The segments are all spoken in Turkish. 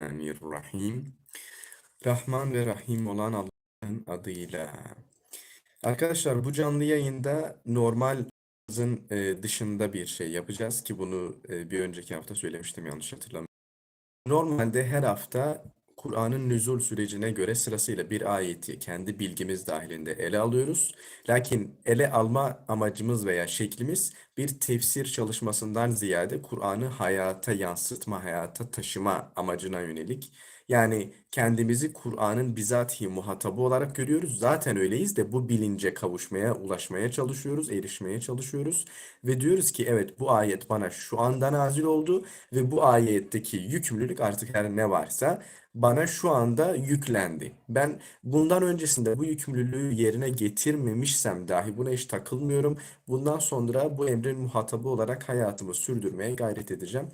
Bismillahirrahmanirrahim. Rahman ve Rahim olan Allah'ın adıyla. Arkadaşlar bu canlı yayında normalimizin e, dışında bir şey yapacağız ki bunu e, bir önceki hafta söylemiştim yanlış hatırlamıyorum. Normalde her hafta Kur'an'ın nüzul sürecine göre sırasıyla bir ayeti kendi bilgimiz dahilinde ele alıyoruz. Lakin ele alma amacımız veya şeklimiz bir tefsir çalışmasından ziyade Kur'an'ı hayata yansıtma, hayata taşıma amacına yönelik. Yani kendimizi Kur'an'ın bizatihi muhatabı olarak görüyoruz. Zaten öyleyiz de bu bilince kavuşmaya, ulaşmaya çalışıyoruz, erişmeye çalışıyoruz. Ve diyoruz ki evet bu ayet bana şu anda nazil oldu ve bu ayetteki yükümlülük artık her ne varsa bana şu anda yüklendi. Ben bundan öncesinde bu yükümlülüğü yerine getirmemişsem dahi buna hiç takılmıyorum. Bundan sonra bu emrin muhatabı olarak hayatımı sürdürmeye gayret edeceğim.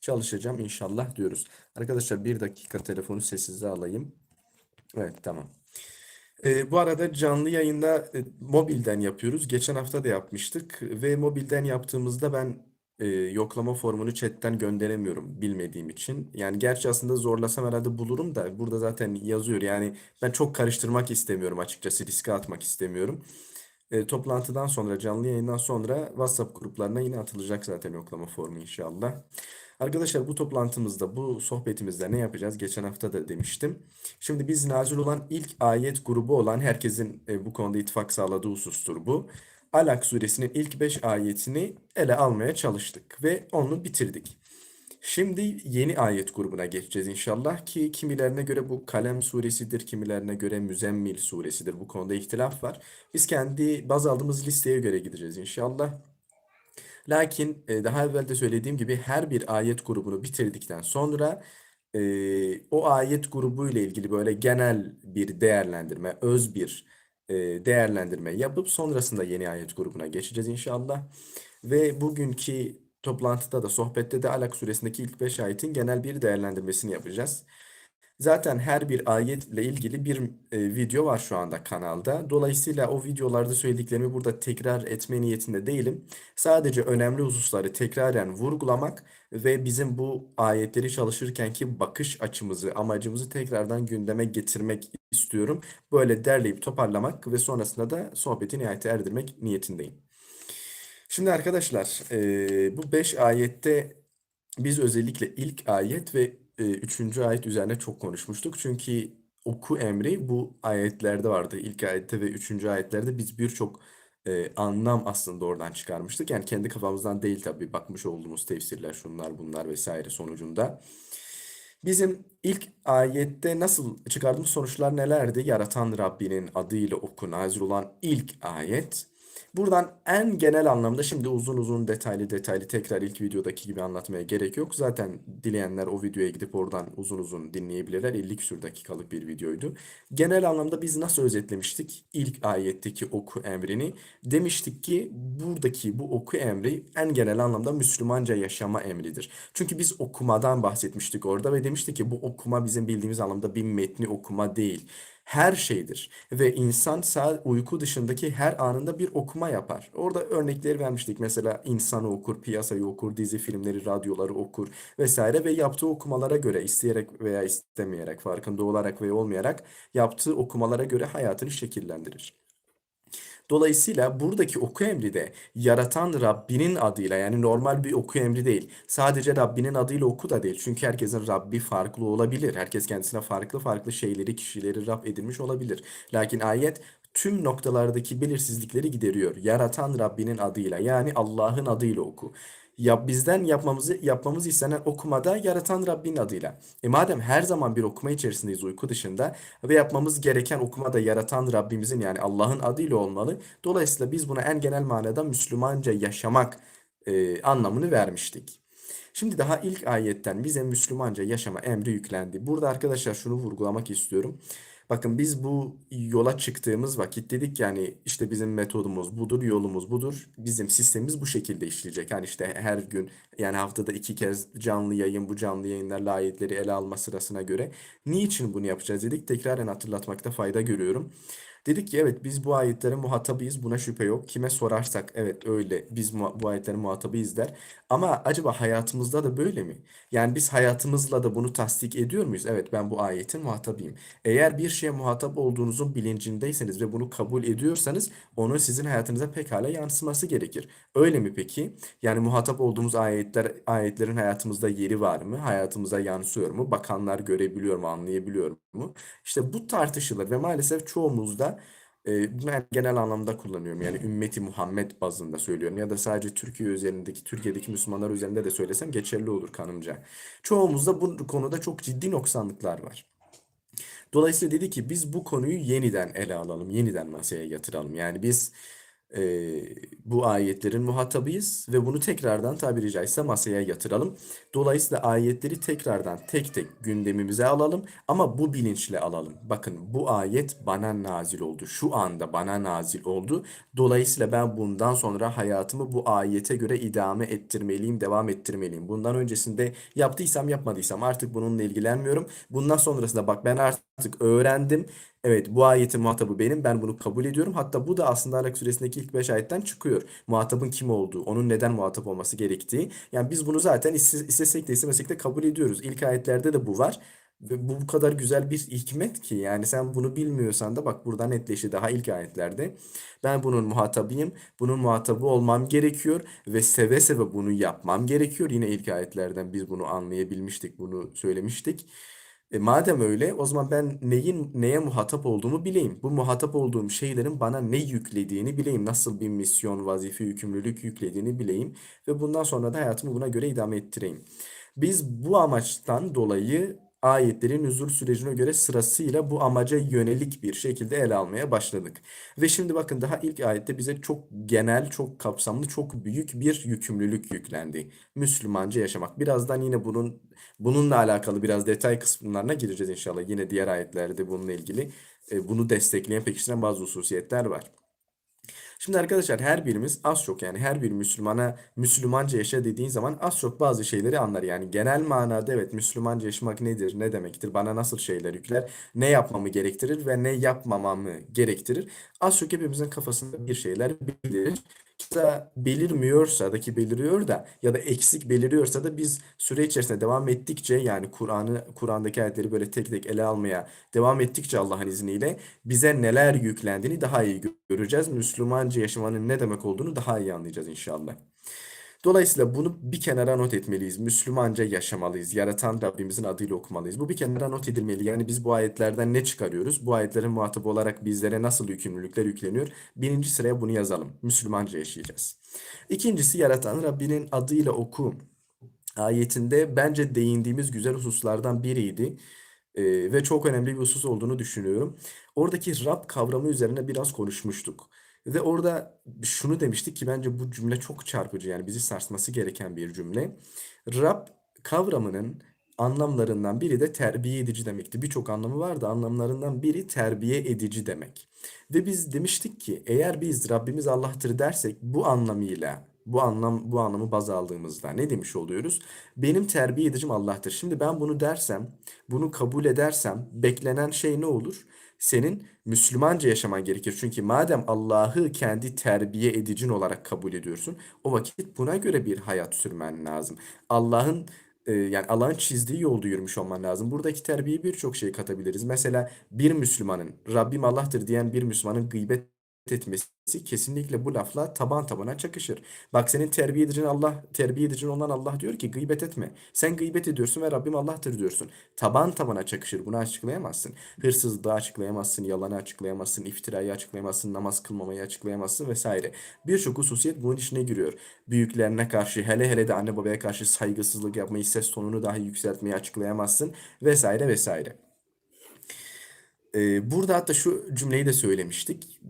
Çalışacağım inşallah diyoruz. Arkadaşlar bir dakika telefonu sessize alayım. Evet tamam. Ee, bu arada canlı yayında e, mobilden yapıyoruz. Geçen hafta da yapmıştık ve mobilden yaptığımızda ben e, yoklama formunu chatten gönderemiyorum bilmediğim için. Yani gerçi aslında zorlasam herhalde bulurum da burada zaten yazıyor. Yani ben çok karıştırmak istemiyorum açıkçası riske atmak istemiyorum. E, toplantıdan sonra canlı yayından sonra WhatsApp gruplarına yine atılacak zaten yoklama formu inşallah. Arkadaşlar bu toplantımızda, bu sohbetimizde ne yapacağız? Geçen hafta da demiştim. Şimdi biz nazil olan ilk ayet grubu olan herkesin e, bu konuda ittifak sağladığı husustur bu. Alak suresinin ilk 5 ayetini ele almaya çalıştık ve onu bitirdik. Şimdi yeni ayet grubuna geçeceğiz inşallah ki kimilerine göre bu Kalem suresidir, kimilerine göre Müzzemmil suresidir. Bu konuda ihtilaf var. Biz kendi baz aldığımız listeye göre gideceğiz inşallah. Lakin e, daha evvel de söylediğim gibi her bir ayet grubunu bitirdikten sonra e, o ayet grubu ile ilgili böyle genel bir değerlendirme, öz bir e, değerlendirme yapıp sonrasında yeni ayet grubuna geçeceğiz inşallah. Ve bugünkü toplantıda da sohbette de Alak suresindeki ilk 5 ayetin genel bir değerlendirmesini yapacağız. Zaten her bir ayetle ilgili bir e, video var şu anda kanalda. Dolayısıyla o videolarda söylediklerimi burada tekrar etme niyetinde değilim. Sadece önemli hususları tekraren vurgulamak ve bizim bu ayetleri çalışırkenki bakış açımızı, amacımızı tekrardan gündeme getirmek istiyorum. Böyle derleyip toparlamak ve sonrasında da sohbeti nihayete erdirmek niyetindeyim. Şimdi arkadaşlar e, bu 5 ayette biz özellikle ilk ayet ve e, üçüncü ayet üzerine çok konuşmuştuk. Çünkü oku emri bu ayetlerde vardı. İlk ayette ve üçüncü ayetlerde biz birçok e, anlam aslında oradan çıkarmıştık. Yani kendi kafamızdan değil tabii bakmış olduğumuz tefsirler şunlar bunlar vesaire sonucunda. Bizim ilk ayette nasıl çıkardığımız sonuçlar nelerdi? Yaratan Rabbinin adıyla oku nazil olan ilk ayet. Buradan en genel anlamda şimdi uzun uzun detaylı detaylı tekrar ilk videodaki gibi anlatmaya gerek yok. Zaten dileyenler o videoya gidip oradan uzun uzun dinleyebilirler. 50 küsur dakikalık bir videoydu. Genel anlamda biz nasıl özetlemiştik ilk ayetteki oku emrini? Demiştik ki buradaki bu oku emri en genel anlamda Müslümanca yaşama emridir. Çünkü biz okumadan bahsetmiştik orada ve demiştik ki bu okuma bizim bildiğimiz anlamda bir metni okuma değil her şeydir. Ve insan sağ uyku dışındaki her anında bir okuma yapar. Orada örnekleri vermiştik. Mesela insanı okur, piyasayı okur, dizi filmleri, radyoları okur vesaire ve yaptığı okumalara göre isteyerek veya istemeyerek, farkında olarak veya olmayarak yaptığı okumalara göre hayatını şekillendirir. Dolayısıyla buradaki oku emri de yaratan Rabbinin adıyla yani normal bir oku emri değil. Sadece Rabbinin adıyla oku da değil. Çünkü herkesin Rabbi farklı olabilir. Herkes kendisine farklı farklı şeyleri, kişileri Rab edinmiş olabilir. Lakin ayet tüm noktalardaki belirsizlikleri gideriyor. Yaratan Rabbinin adıyla yani Allah'ın adıyla oku yap, bizden yapmamızı yapmamız istenen okumada yaratan Rabbin adıyla. E madem her zaman bir okuma içerisindeyiz uyku dışında ve yapmamız gereken okumada yaratan Rabbimizin yani Allah'ın adıyla olmalı. Dolayısıyla biz buna en genel manada Müslümanca yaşamak e, anlamını vermiştik. Şimdi daha ilk ayetten bize Müslümanca yaşama emri yüklendi. Burada arkadaşlar şunu vurgulamak istiyorum. Bakın biz bu yola çıktığımız vakit dedik yani işte bizim metodumuz budur, yolumuz budur. Bizim sistemimiz bu şekilde işleyecek. Yani işte her gün yani haftada iki kez canlı yayın bu canlı yayınlarla ayetleri ele alma sırasına göre. Niçin bunu yapacağız dedik. Tekraren hatırlatmakta fayda görüyorum. Dedik ki evet biz bu ayetlerin muhatabıyız buna şüphe yok. Kime sorarsak evet öyle biz bu ayetlerin muhatabıyız der. Ama acaba hayatımızda da böyle mi? Yani biz hayatımızla da bunu tasdik ediyor muyuz? Evet ben bu ayetin muhatabıyım. Eğer bir şeye muhatap olduğunuzun bilincindeyseniz ve bunu kabul ediyorsanız onun sizin hayatınıza pekala yansıması gerekir. Öyle mi peki? Yani muhatap olduğumuz ayetler ayetlerin hayatımızda yeri var mı? Hayatımıza yansıyor mu? Bakanlar görebiliyor mu, anlayabiliyor mu? İşte bu tartışılır ve maalesef çoğumuzda e, ben genel anlamda kullanıyorum. Yani ümmeti Muhammed bazında söylüyorum ya da sadece Türkiye üzerindeki Türkiye'deki Müslümanlar üzerinde de söylesem geçerli olur kanımca. Çoğumuzda bu konuda çok ciddi noksanlıklar var. Dolayısıyla dedi ki biz bu konuyu yeniden ele alalım, yeniden masaya yatıralım. Yani biz e, bu ayetlerin muhatabıyız ve bunu tekrardan tabiri caizse masaya yatıralım. Dolayısıyla ayetleri tekrardan tek tek gündemimize alalım ama bu bilinçle alalım. Bakın bu ayet bana nazil oldu. Şu anda bana nazil oldu. Dolayısıyla ben bundan sonra hayatımı bu ayete göre idame ettirmeliyim, devam ettirmeliyim. Bundan öncesinde yaptıysam yapmadıysam artık bununla ilgilenmiyorum. Bundan sonrasında bak ben artık öğrendim. Evet bu ayetin muhatabı benim. Ben bunu kabul ediyorum. Hatta bu da aslında Alak suresindeki ilk 5 ayetten çıkıyor. Muhatabın kim olduğu, onun neden muhatap olması gerektiği. Yani biz bunu zaten iste- istesek de istemesek de kabul ediyoruz. İlk ayetlerde de bu var. Ve bu bu kadar güzel bir hikmet ki yani sen bunu bilmiyorsan da bak burada netleşti daha ilk ayetlerde. Ben bunun muhatabıyım. Bunun muhatabı olmam gerekiyor ve seve seve bunu yapmam gerekiyor. Yine ilk ayetlerden biz bunu anlayabilmiştik, bunu söylemiştik. E, madem öyle o zaman ben neyin neye muhatap olduğumu bileyim. Bu muhatap olduğum şeylerin bana ne yüklediğini bileyim. Nasıl bir misyon, vazife, yükümlülük yüklediğini bileyim ve bundan sonra da hayatımı buna göre idame ettireyim. Biz bu amaçtan dolayı ayetlerin nüzul sürecine göre sırasıyla bu amaca yönelik bir şekilde ele almaya başladık. Ve şimdi bakın daha ilk ayette bize çok genel, çok kapsamlı, çok büyük bir yükümlülük yüklendi. Müslümanca yaşamak. Birazdan yine bunun bununla alakalı biraz detay kısımlarına gireceğiz inşallah. Yine diğer ayetlerde bununla ilgili e, bunu destekleyen, pekiştiren bazı hususiyetler var. Şimdi arkadaşlar her birimiz az çok yani her bir Müslümana Müslümanca yaşa dediğin zaman az çok bazı şeyleri anlar. Yani genel manada evet Müslümanca yaşamak nedir, ne demektir, bana nasıl şeyler yükler, ne yapmamı gerektirir ve ne yapmamamı gerektirir. Az çok hepimizin kafasında bir şeyler belirir. Da belirmiyorsa da ki beliriyor da ya da eksik beliriyorsa da biz süre içerisinde devam ettikçe yani Kur'an'ı Kur'an'daki ayetleri böyle tek tek ele almaya devam ettikçe Allah'ın izniyle bize neler yüklendiğini daha iyi göreceğiz. Müslümanca yaşamanın ne demek olduğunu daha iyi anlayacağız inşallah. Dolayısıyla bunu bir kenara not etmeliyiz. Müslümanca yaşamalıyız. Yaratan Rabbimizin adıyla okumalıyız. Bu bir kenara not edilmeli. Yani biz bu ayetlerden ne çıkarıyoruz? Bu ayetlerin muhatabı olarak bizlere nasıl yükümlülükler yükleniyor? Birinci sıraya bunu yazalım. Müslümanca yaşayacağız. İkincisi yaratan Rabbinin adıyla oku ayetinde bence değindiğimiz güzel hususlardan biriydi. Ee, ve çok önemli bir husus olduğunu düşünüyorum. Oradaki Rab kavramı üzerine biraz konuşmuştuk. Ve orada şunu demiştik ki bence bu cümle çok çarpıcı yani bizi sarsması gereken bir cümle. Rab kavramının anlamlarından biri de terbiye edici demekti. Birçok anlamı vardı. Anlamlarından biri terbiye edici demek. Ve biz demiştik ki eğer biz Rabbimiz Allah'tır dersek bu anlamıyla bu anlam bu anlamı baz aldığımızda ne demiş oluyoruz? Benim terbiye edicim Allah'tır. Şimdi ben bunu dersem, bunu kabul edersem beklenen şey ne olur? Senin Müslümanca yaşaman gerekir. Çünkü madem Allah'ı kendi terbiye edicin olarak kabul ediyorsun, o vakit buna göre bir hayat sürmen lazım. Allah'ın e, yani Allah'ın çizdiği yolda yürümüş olman lazım. Buradaki terbiyeye birçok şey katabiliriz. Mesela bir Müslümanın Rabbim Allah'tır diyen bir Müslümanın gıybet etmesi kesinlikle bu lafla taban tabana çakışır. Bak senin terbiye edicin Allah, terbiye edicin olan Allah diyor ki gıybet etme. Sen gıybet ediyorsun ve Rabbim Allah'tır diyorsun. Taban tabana çakışır. Bunu açıklayamazsın. Hırsızlığı açıklayamazsın, yalanı açıklayamazsın, iftirayı açıklayamazsın, namaz kılmamayı açıklayamazsın vesaire. Birçok hususiyet bunun içine giriyor. Büyüklerine karşı, hele hele de anne babaya karşı saygısızlık yapmayı, ses tonunu dahi yükseltmeyi açıklayamazsın vesaire vesaire. Ee, burada hatta şu cümleyi de söylemiştik.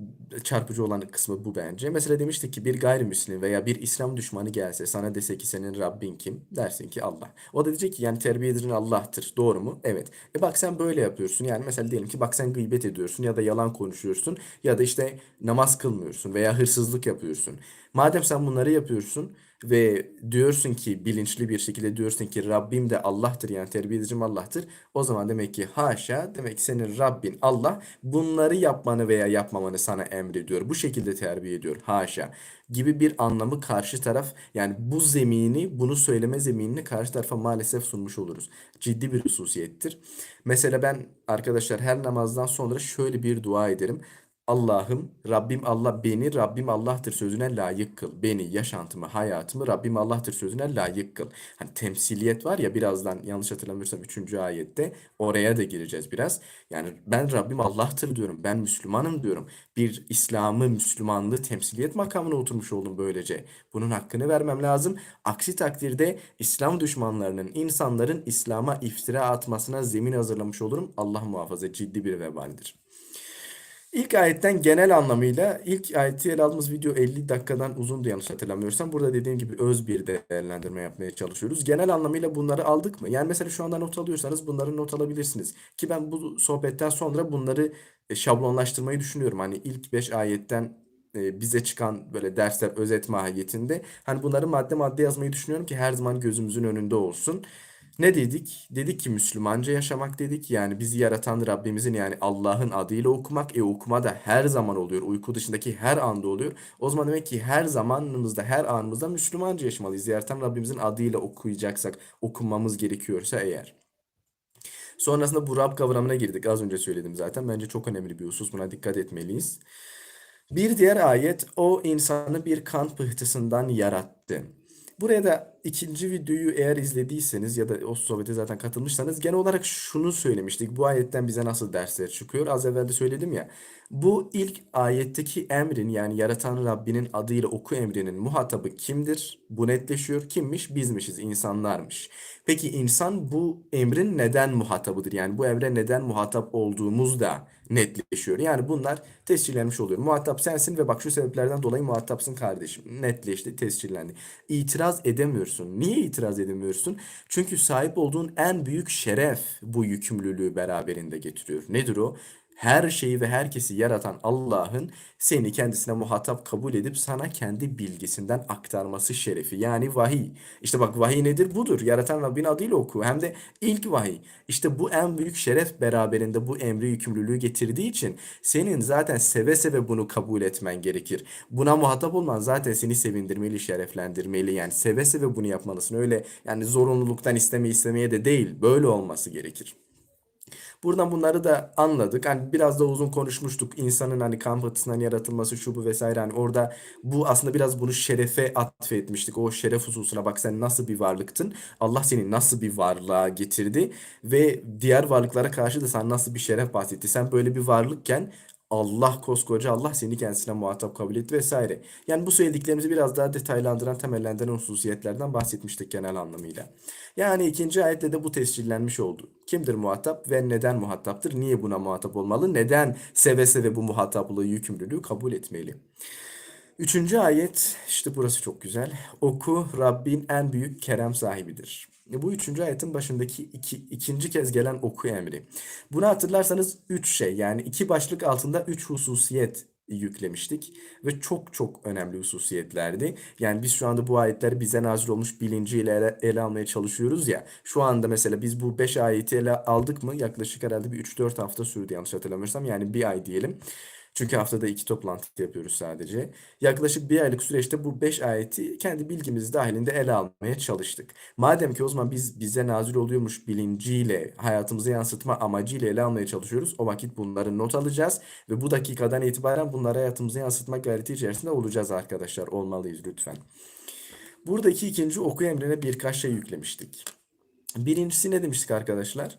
Çarpıcı olan kısmı bu bence. Mesela demiştik ki bir gayrimüslim veya bir İslam düşmanı gelse sana dese ki senin Rabbin kim? Dersin ki Allah. O da diyecek ki yani terbiye edilen Allah'tır. Doğru mu? Evet. E bak sen böyle yapıyorsun. Yani mesela diyelim ki bak sen gıybet ediyorsun ya da yalan konuşuyorsun ya da işte namaz kılmıyorsun veya hırsızlık yapıyorsun. Madem sen bunları yapıyorsun ve diyorsun ki bilinçli bir şekilde diyorsun ki Rabbim de Allah'tır yani terbiye edicim Allah'tır. O zaman demek ki haşa demek ki senin Rabbin Allah bunları yapmanı veya yapmamanı sana emrediyor. Bu şekilde terbiye ediyor. Haşa gibi bir anlamı karşı taraf yani bu zemini bunu söyleme zeminini karşı tarafa maalesef sunmuş oluruz. Ciddi bir hususiyettir. Mesela ben arkadaşlar her namazdan sonra şöyle bir dua ederim. Allah'ım, Rabbim Allah beni, Rabbim Allah'tır sözüne layık kıl. Beni, yaşantımı, hayatımı Rabbim Allah'tır sözüne layık kıl. Hani temsiliyet var ya birazdan yanlış hatırlamıyorsam 3. ayette oraya da gireceğiz biraz. Yani ben Rabbim Allah'tır diyorum. Ben Müslümanım diyorum. Bir İslam'ı, Müslümanlığı temsiliyet makamına oturmuş oldum böylece. Bunun hakkını vermem lazım. Aksi takdirde İslam düşmanlarının, insanların İslam'a iftira atmasına zemin hazırlamış olurum. Allah muhafaza ciddi bir vebaldir. İlk ayetten genel anlamıyla ilk ayeti ele aldığımız video 50 dakikadan uzundu yanlış hatırlamıyorsam. Burada dediğim gibi öz bir değerlendirme yapmaya çalışıyoruz. Genel anlamıyla bunları aldık mı? Yani mesela şu anda not alıyorsanız bunları not alabilirsiniz. Ki ben bu sohbetten sonra bunları e, şablonlaştırmayı düşünüyorum. Hani ilk 5 ayetten e, bize çıkan böyle dersler özet mahiyetinde. Hani bunları madde madde yazmayı düşünüyorum ki her zaman gözümüzün önünde olsun. Ne dedik? Dedik ki Müslümanca yaşamak dedik. Yani bizi yaratan Rabbimizin yani Allah'ın adıyla okumak. E okuma da her zaman oluyor. Uyku dışındaki her anda oluyor. O zaman demek ki her zamanımızda, her anımızda Müslümanca yaşamalıyız. Yaratan Rabbimizin adıyla okuyacaksak, okumamız gerekiyorsa eğer. Sonrasında bu Rab kavramına girdik. Az önce söyledim zaten. Bence çok önemli bir husus. Buna dikkat etmeliyiz. Bir diğer ayet o insanı bir kan pıhtısından yarattı. Buraya da ikinci videoyu eğer izlediyseniz ya da o sohbete zaten katılmışsanız genel olarak şunu söylemiştik. Bu ayetten bize nasıl dersler çıkıyor? Az evvel de söyledim ya. Bu ilk ayetteki emrin yani yaratan Rabbinin adıyla oku emrinin muhatabı kimdir? Bu netleşiyor. Kimmiş? Bizmişiz, insanlarmış. Peki insan bu emrin neden muhatabıdır? Yani bu emre neden muhatap olduğumuz da netleşiyor. Yani bunlar tescillenmiş oluyor. Muhatap sensin ve bak şu sebeplerden dolayı muhatapsın kardeşim. Netleşti, tescillendi. İtiraz edemiyorsun. Niye itiraz edemiyorsun? Çünkü sahip olduğun en büyük şeref bu yükümlülüğü beraberinde getiriyor. Nedir o? Her şeyi ve herkesi yaratan Allah'ın seni kendisine muhatap kabul edip sana kendi bilgisinden aktarması şerefi. Yani vahiy. İşte bak vahiy nedir? Budur. Yaratan Rabbin adıyla oku. Hem de ilk vahiy. İşte bu en büyük şeref beraberinde bu emri yükümlülüğü getirdiği için senin zaten seve seve bunu kabul etmen gerekir. Buna muhatap olman zaten seni sevindirmeli, şereflendirmeli. Yani seve seve bunu yapmalısın. Öyle yani zorunluluktan istemeye istemeye de değil. Böyle olması gerekir. Buradan bunları da anladık. Hani biraz da uzun konuşmuştuk. İnsanın hani kan pıhtısından yaratılması şu bu vesaire. Hani orada bu aslında biraz bunu şerefe atfetmiştik. O şeref hususuna bak sen nasıl bir varlıktın. Allah seni nasıl bir varlığa getirdi ve diğer varlıklara karşı da sen nasıl bir şeref bahsetti. Sen böyle bir varlıkken Allah koskoca Allah seni kendisine muhatap kabul etti vesaire. Yani bu söylediklerimizi biraz daha detaylandıran temellendiren hususiyetlerden bahsetmiştik genel anlamıyla. Yani ikinci ayette de bu tescillenmiş oldu. Kimdir muhatap ve neden muhataptır? Niye buna muhatap olmalı? Neden seve seve bu muhataplığı, yükümlülüğü kabul etmeli? Üçüncü ayet işte burası çok güzel. Oku Rabbin en büyük kerem sahibidir. Bu üçüncü ayetin başındaki iki, ikinci kez gelen oku emri. Bunu hatırlarsanız üç şey yani iki başlık altında üç hususiyet yüklemiştik ve çok çok önemli hususiyetlerdi. Yani biz şu anda bu ayetleri bize nazil olmuş bilinciyle ele, ele almaya çalışıyoruz ya. Şu anda mesela biz bu 5 ayeti ele aldık mı yaklaşık herhalde bir 3-4 hafta sürdü yanlış hatırlamıyorsam. Yani bir ay diyelim. Çünkü haftada iki toplantı yapıyoruz sadece. Yaklaşık bir aylık süreçte bu beş ayeti kendi bilgimiz dahilinde ele almaya çalıştık. Madem ki o zaman biz bize nazil oluyormuş bilinciyle, hayatımıza yansıtma amacıyla ele almaya çalışıyoruz. O vakit bunları not alacağız ve bu dakikadan itibaren bunları hayatımıza yansıtma gayreti içerisinde olacağız arkadaşlar. Olmalıyız lütfen. Buradaki ikinci oku emrine birkaç şey yüklemiştik. Birincisi ne demiştik arkadaşlar?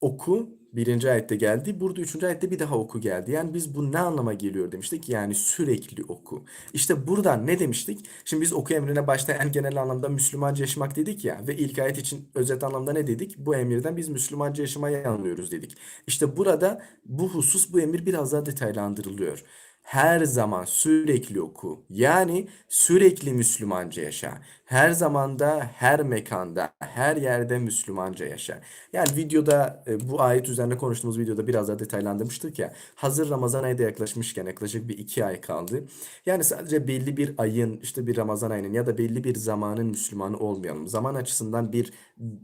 Oku birinci ayette geldi. Burada üçüncü ayette bir daha oku geldi. Yani biz bu ne anlama geliyor demiştik. Yani sürekli oku. İşte buradan ne demiştik? Şimdi biz oku emrine başta en genel anlamda Müslümanca yaşamak dedik ya. Ve ilk ayet için özet anlamda ne dedik? Bu emirden biz Müslümanca yaşamayı anlıyoruz dedik. İşte burada bu husus bu emir biraz daha detaylandırılıyor her zaman sürekli oku. Yani sürekli Müslümanca yaşa. Her zamanda, her mekanda, her yerde Müslümanca yaşa. Yani videoda e, bu ayet üzerine konuştuğumuz videoda biraz daha detaylandırmıştık ya. Hazır Ramazan ayı da yaklaşmışken yaklaşık bir iki ay kaldı. Yani sadece belli bir ayın işte bir Ramazan ayının ya da belli bir zamanın Müslümanı olmayalım. Zaman açısından bir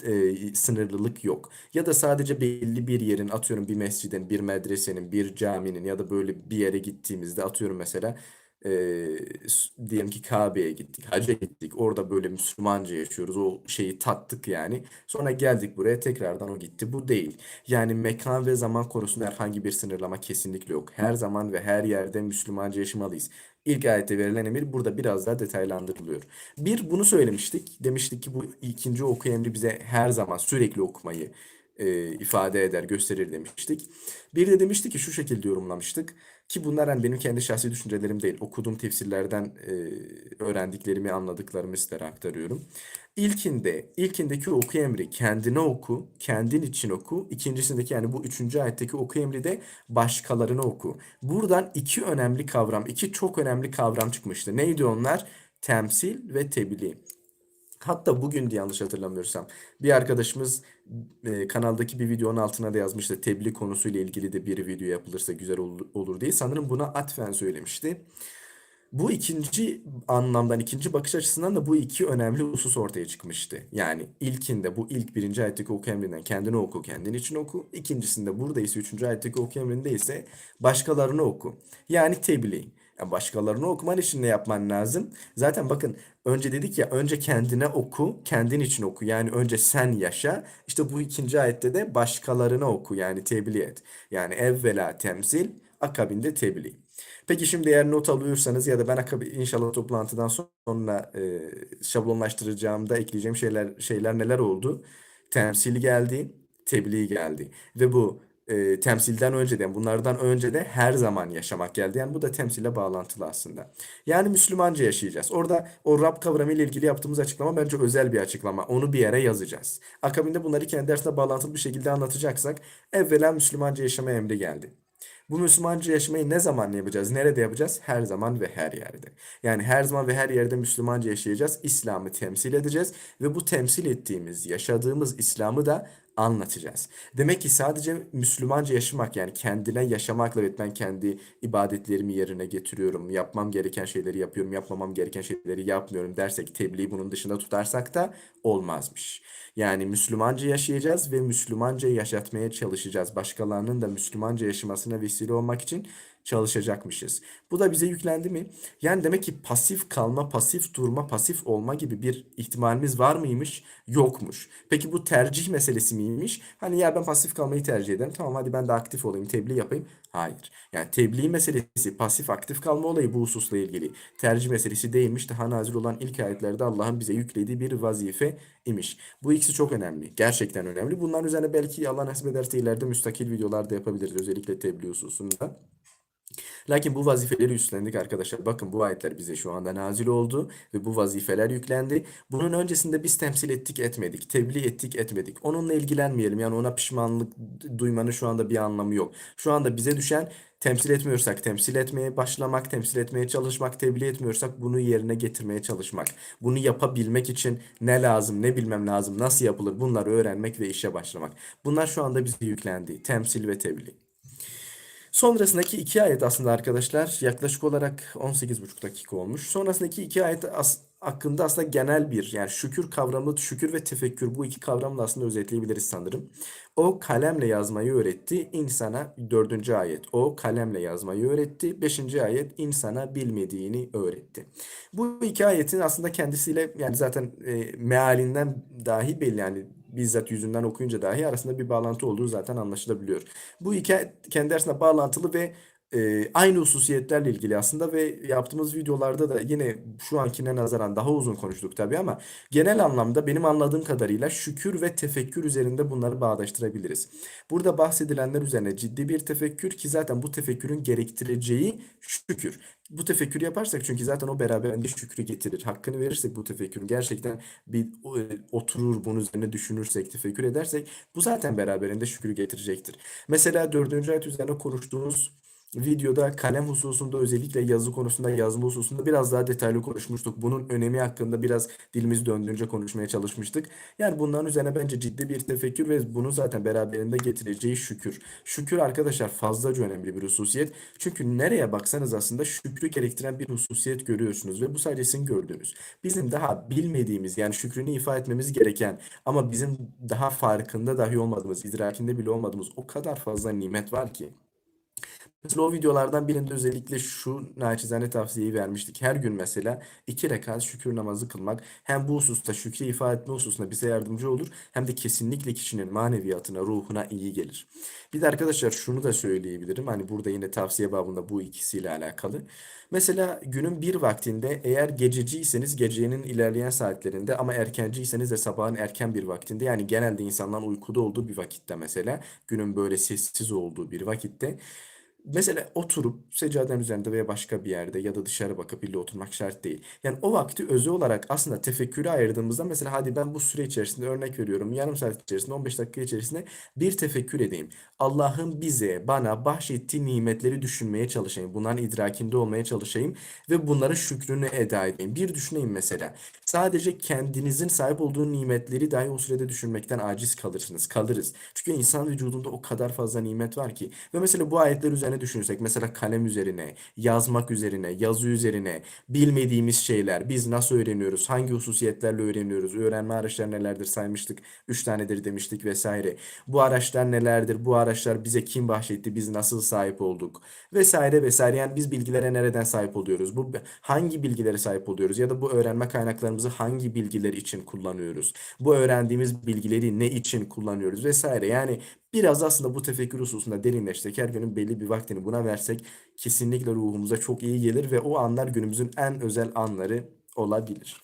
e, sınırlılık yok. Ya da sadece belli bir yerin atıyorum bir mescidin, bir medresenin, bir caminin ya da böyle bir yere gittiğimizde atıyorum mesela e, diyelim ki Kabe'ye gittik, hacca gittik. Orada böyle Müslümanca yaşıyoruz. O şeyi tattık yani. Sonra geldik buraya tekrardan o gitti. Bu değil. Yani mekan ve zaman konusunda herhangi bir sınırlama kesinlikle yok. Her zaman ve her yerde Müslümanca yaşamalıyız. İlk ayette verilen emir burada biraz daha detaylandırılıyor. Bir bunu söylemiştik. Demiştik ki bu ikinci oku emri bize her zaman sürekli okumayı e, ifade eder, gösterir demiştik. Bir de demişti ki şu şekilde yorumlamıştık. Ki bunlar hani benim kendi şahsi düşüncelerim değil. Okuduğum tefsirlerden e, öğrendiklerimi, anladıklarımı sizlere aktarıyorum. İlkinde, ilkindeki oku emri kendine oku, kendin için oku. İkincisindeki yani bu üçüncü ayetteki oku emri de başkalarına oku. Buradan iki önemli kavram, iki çok önemli kavram çıkmıştı. Neydi onlar? Temsil ve tebliğ. Hatta bugün de yanlış hatırlamıyorsam bir arkadaşımız e, kanaldaki bir videonun altına da yazmıştı. Tebliğ konusuyla ilgili de bir video yapılırsa güzel olur, olur diye. Sanırım buna atfen söylemişti. Bu ikinci anlamdan, ikinci bakış açısından da bu iki önemli husus ortaya çıkmıştı. Yani ilkinde bu ilk birinci ayetteki oku emrinden kendini oku, kendin için oku. İkincisinde burada ise üçüncü ayetteki oku emrinde ise başkalarını oku. Yani tebliğ. Yani başkalarını okuman için ne yapman lazım? Zaten bakın önce dedik ya önce kendine oku, kendin için oku. Yani önce sen yaşa. İşte bu ikinci ayette de başkalarına oku yani tebliğ et. Yani evvela temsil, akabinde tebliğ. Peki şimdi eğer not alıyorsanız ya da ben akabi, inşallah toplantıdan sonra e, şablonlaştıracağımda ekleyeceğim şeyler şeyler neler oldu? Temsil geldi, tebliğ geldi ve bu e, temsilden önce de bunlardan önce de her zaman yaşamak geldi. Yani bu da temsille bağlantılı aslında. Yani Müslümanca yaşayacağız. Orada o Rab kavramı ile ilgili yaptığımız açıklama bence özel bir açıklama. Onu bir yere yazacağız. Akabinde bunları kendi dersine bağlantılı bir şekilde anlatacaksak evvela Müslümanca yaşama emri geldi. Bu Müslümanca yaşamayı ne zaman yapacağız? Nerede yapacağız? Her zaman ve her yerde. Yani her zaman ve her yerde Müslümanca yaşayacağız. İslam'ı temsil edeceğiz ve bu temsil ettiğimiz, yaşadığımız İslam'ı da anlatacağız. Demek ki sadece Müslümanca yaşamak yani kendine yaşamakla evet ben kendi ibadetlerimi yerine getiriyorum. Yapmam gereken şeyleri yapıyorum, yapmamam gereken şeyleri yapmıyorum dersek tebliğ bunun dışında tutarsak da olmazmış. Yani Müslümanca yaşayacağız ve Müslümanca yaşatmaya çalışacağız. Başkalarının da Müslümanca yaşamasına vesile olmak için çalışacakmışız. Bu da bize yüklendi mi? Yani demek ki pasif kalma, pasif durma, pasif olma gibi bir ihtimalimiz var mıymış? Yokmuş. Peki bu tercih meselesi miymiş? Hani ya ben pasif kalmayı tercih ederim. Tamam hadi ben de aktif olayım, tebliğ yapayım. Hayır. Yani tebliğ meselesi, pasif aktif kalma olayı bu hususla ilgili. Tercih meselesi değilmiş. Daha nazil olan ilk ayetlerde Allah'ın bize yüklediği bir vazife imiş. Bu ikisi çok önemli. Gerçekten önemli. Bunların üzerine belki Allah nasip ederse ileride müstakil videolar da yapabiliriz. Özellikle tebliğ hususunda. Lakin bu vazifeleri üstlendik arkadaşlar. Bakın bu ayetler bize şu anda nazil oldu ve bu vazifeler yüklendi. Bunun öncesinde biz temsil ettik etmedik, tebliğ ettik etmedik. Onunla ilgilenmeyelim. Yani ona pişmanlık duymanın şu anda bir anlamı yok. Şu anda bize düşen temsil etmiyorsak temsil etmeye başlamak, temsil etmeye çalışmak, tebliğ etmiyorsak bunu yerine getirmeye çalışmak. Bunu yapabilmek için ne lazım, ne bilmem lazım, nasıl yapılır bunları öğrenmek ve işe başlamak. Bunlar şu anda bize yüklendi. Temsil ve tebliğ. Sonrasındaki iki ayet aslında arkadaşlar yaklaşık olarak 18,5 dakika olmuş. Sonrasındaki iki ayet as hakkında aslında genel bir yani şükür kavramı, şükür ve tefekkür bu iki kavramla aslında özetleyebiliriz sanırım. O kalemle yazmayı öğretti insana dördüncü ayet. O kalemle yazmayı öğretti. Beşinci ayet insana bilmediğini öğretti. Bu iki ayetin aslında kendisiyle yani zaten e, mealinden dahi belli yani bizzat yüzünden okuyunca dahi arasında bir bağlantı olduğu zaten anlaşılabiliyor. Bu iki kendi arasında bağlantılı ve e, aynı hususiyetlerle ilgili aslında ve yaptığımız videolarda da yine şu ankine nazaran daha uzun konuştuk tabii ama genel anlamda benim anladığım kadarıyla şükür ve tefekkür üzerinde bunları bağdaştırabiliriz. Burada bahsedilenler üzerine ciddi bir tefekkür ki zaten bu tefekkürün gerektireceği şükür. Bu tefekkürü yaparsak çünkü zaten o beraberinde şükrü getirir. Hakkını verirsek bu tefekkürün gerçekten bir e, oturur bunun üzerine düşünürsek, tefekkür edersek bu zaten beraberinde şükrü getirecektir. Mesela dördüncü ayet üzerine konuştuğumuz videoda kalem hususunda özellikle yazı konusunda yazma hususunda biraz daha detaylı konuşmuştuk. Bunun önemi hakkında biraz dilimiz döndüğünce konuşmaya çalışmıştık. Yani bunların üzerine bence ciddi bir tefekkür ve bunu zaten beraberinde getireceği şükür. Şükür arkadaşlar fazlaca önemli bir hususiyet. Çünkü nereye baksanız aslında şükrü gerektiren bir hususiyet görüyorsunuz ve bu sadece sizin gördüğünüz. Bizim daha bilmediğimiz yani şükrünü ifade etmemiz gereken ama bizim daha farkında dahi olmadığımız, idrakinde bile olmadığımız o kadar fazla nimet var ki. Mesela o videolardan birinde özellikle şu naçizane tavsiyeyi vermiştik. Her gün mesela iki rekat şükür namazı kılmak hem bu hususta şükrü ifade etme hususunda bize yardımcı olur hem de kesinlikle kişinin maneviyatına, ruhuna iyi gelir. Bir de arkadaşlar şunu da söyleyebilirim. Hani burada yine tavsiye babında bu ikisiyle alakalı. Mesela günün bir vaktinde eğer gececiyseniz gecenin ilerleyen saatlerinde ama erkenciyseniz de sabahın erken bir vaktinde yani genelde insanların uykuda olduğu bir vakitte mesela günün böyle sessiz olduğu bir vakitte Mesela oturup seccadenin üzerinde veya başka bir yerde ya da dışarı bakıp illa oturmak şart değil. Yani o vakti özü olarak aslında tefekküre ayırdığımızda mesela hadi ben bu süre içerisinde örnek veriyorum yarım saat içerisinde 15 dakika içerisinde bir tefekkür edeyim. Allah'ın bize bana bahşettiği nimetleri düşünmeye çalışayım. Bunların idrakinde olmaya çalışayım ve bunların şükrünü eda edeyim. Bir düşüneyim mesela. Sadece kendinizin sahip olduğu nimetleri dahi o sürede düşünmekten aciz kalırsınız. Kalırız. Çünkü insan vücudunda o kadar fazla nimet var ki. Ve mesela bu ayetler üzerine düşünürsek mesela kalem üzerine, yazmak üzerine, yazı üzerine, bilmediğimiz şeyler, biz nasıl öğreniyoruz, hangi hususiyetlerle öğreniyoruz, öğrenme araçları nelerdir saymıştık, 3 tanedir demiştik vesaire. Bu araçlar nelerdir, bu araçlar bize kim bahşetti, biz nasıl sahip olduk vesaire vesaire. Yani biz bilgilere nereden sahip oluyoruz, bu hangi bilgilere sahip oluyoruz ya da bu öğrenme kaynaklarımızı hangi bilgiler için kullanıyoruz, bu öğrendiğimiz bilgileri ne için kullanıyoruz vesaire. Yani Biraz aslında bu tefekkür hususunda derinleşsek, her günün belli bir vaktini buna versek kesinlikle ruhumuza çok iyi gelir ve o anlar günümüzün en özel anları olabilir.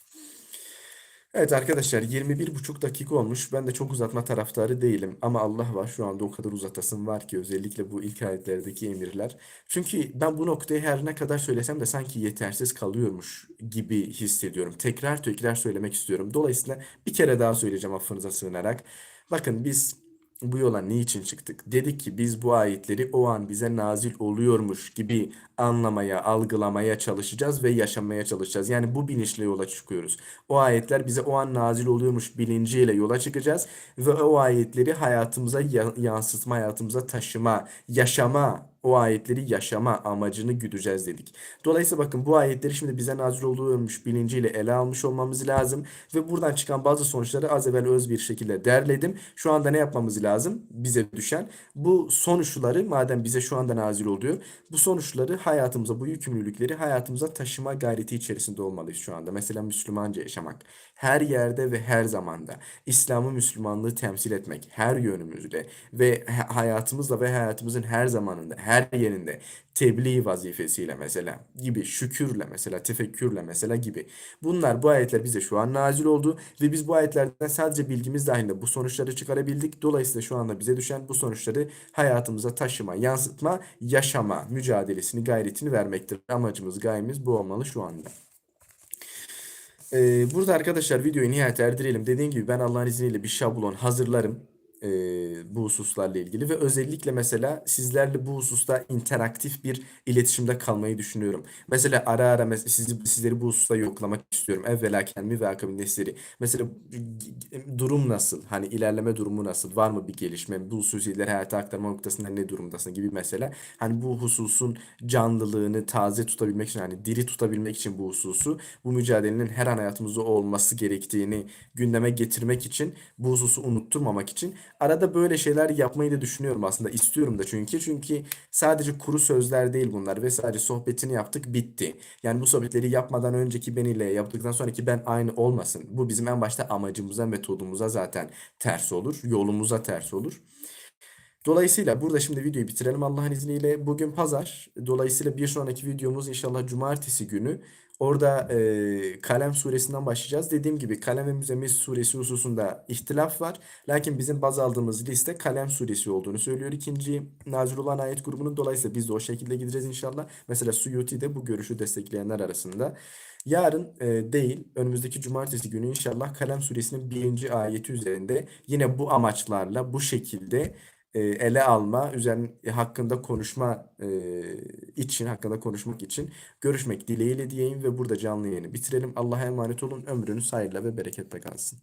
Evet arkadaşlar 21,5 dakika olmuş. Ben de çok uzatma taraftarı değilim. Ama Allah var şu anda o kadar uzatasım var ki özellikle bu ilk ayetlerdeki emirler. Çünkü ben bu noktayı her ne kadar söylesem de sanki yetersiz kalıyormuş gibi hissediyorum. Tekrar tekrar söylemek istiyorum. Dolayısıyla bir kere daha söyleyeceğim affınıza sığınarak. Bakın biz bu yola niçin çıktık? Dedik ki biz bu ayetleri o an bize nazil oluyormuş gibi anlamaya, algılamaya çalışacağız ve yaşamaya çalışacağız. Yani bu bilinçle yola çıkıyoruz. O ayetler bize o an nazil oluyormuş bilinciyle yola çıkacağız ve o ayetleri hayatımıza yansıtma, hayatımıza taşıma, yaşama o ayetleri yaşama amacını güdeceğiz dedik. Dolayısıyla bakın bu ayetleri şimdi bize nazil oluyormuş bilinciyle ele almış olmamız lazım ve buradan çıkan bazı sonuçları az evvel öz bir şekilde derledim. Şu anda ne yapmamız lazım? Bize düşen bu sonuçları madem bize şu anda nazil oluyor bu sonuçları hayatımıza bu yükümlülükleri hayatımıza taşıma gayreti içerisinde olmalıyız şu anda. Mesela Müslümanca yaşamak her yerde ve her zamanda İslam'ı Müslümanlığı temsil etmek her yönümüzle ve hayatımızla ve hayatımızın her zamanında her yerinde tebliğ vazifesiyle mesela gibi şükürle mesela tefekkürle mesela gibi. Bunlar bu ayetler bize şu an nazil oldu ve biz bu ayetlerden sadece bilgimiz dahilinde bu sonuçları çıkarabildik. Dolayısıyla şu anda bize düşen bu sonuçları hayatımıza taşıma, yansıtma, yaşama mücadelesini, gayretini vermektir. Amacımız, gayemiz bu olmalı şu anda. Ee, burada arkadaşlar videoyu nihayet erdirelim. Dediğim gibi ben Allah'ın izniyle bir şablon hazırlarım e, bu hususlarla ilgili ve özellikle mesela sizlerle bu hususta interaktif bir iletişimde kalmayı düşünüyorum. Mesela ara ara mes sizi, sizleri bu hususta yoklamak istiyorum. Evvela kendimi ve akabinde sizleri. Mesela durum nasıl? Hani ilerleme durumu nasıl? Var mı bir gelişme? Bu hususiyetleri hayata aktarma noktasında ne durumdasın gibi mesela. Hani bu hususun canlılığını taze tutabilmek için hani diri tutabilmek için bu hususu bu mücadelenin her an hayatımızda olması gerektiğini gündeme getirmek için bu hususu unutturmamak için Arada böyle şeyler yapmayı da düşünüyorum aslında. istiyorum da çünkü. Çünkü sadece kuru sözler değil bunlar ve sadece sohbetini yaptık bitti. Yani bu sohbetleri yapmadan önceki beniyle yaptıktan sonraki ben aynı olmasın. Bu bizim en başta amacımıza, metodumuza zaten ters olur. Yolumuza ters olur. Dolayısıyla burada şimdi videoyu bitirelim Allah'ın izniyle. Bugün pazar. Dolayısıyla bir sonraki videomuz inşallah cumartesi günü. Orada e, Kalem suresinden başlayacağız. Dediğim gibi Kalem ve Müzemmil suresi hususunda ihtilaf var. Lakin bizim baz aldığımız liste Kalem suresi olduğunu söylüyor. İkinci nazil olan ayet grubunun dolayısıyla biz de o şekilde gideceğiz inşallah. Mesela Suyuti de bu görüşü destekleyenler arasında. Yarın e, değil önümüzdeki cumartesi günü inşallah Kalem suresinin birinci ayeti üzerinde yine bu amaçlarla bu şekilde e, ele alma, üzerine hakkında konuşma e, için, hakkında konuşmak için görüşmek dileğiyle diyeyim ve burada canlı yayını bitirelim. Allah'a emanet olun. Ömrünüz hayırla ve bereketle kalsın.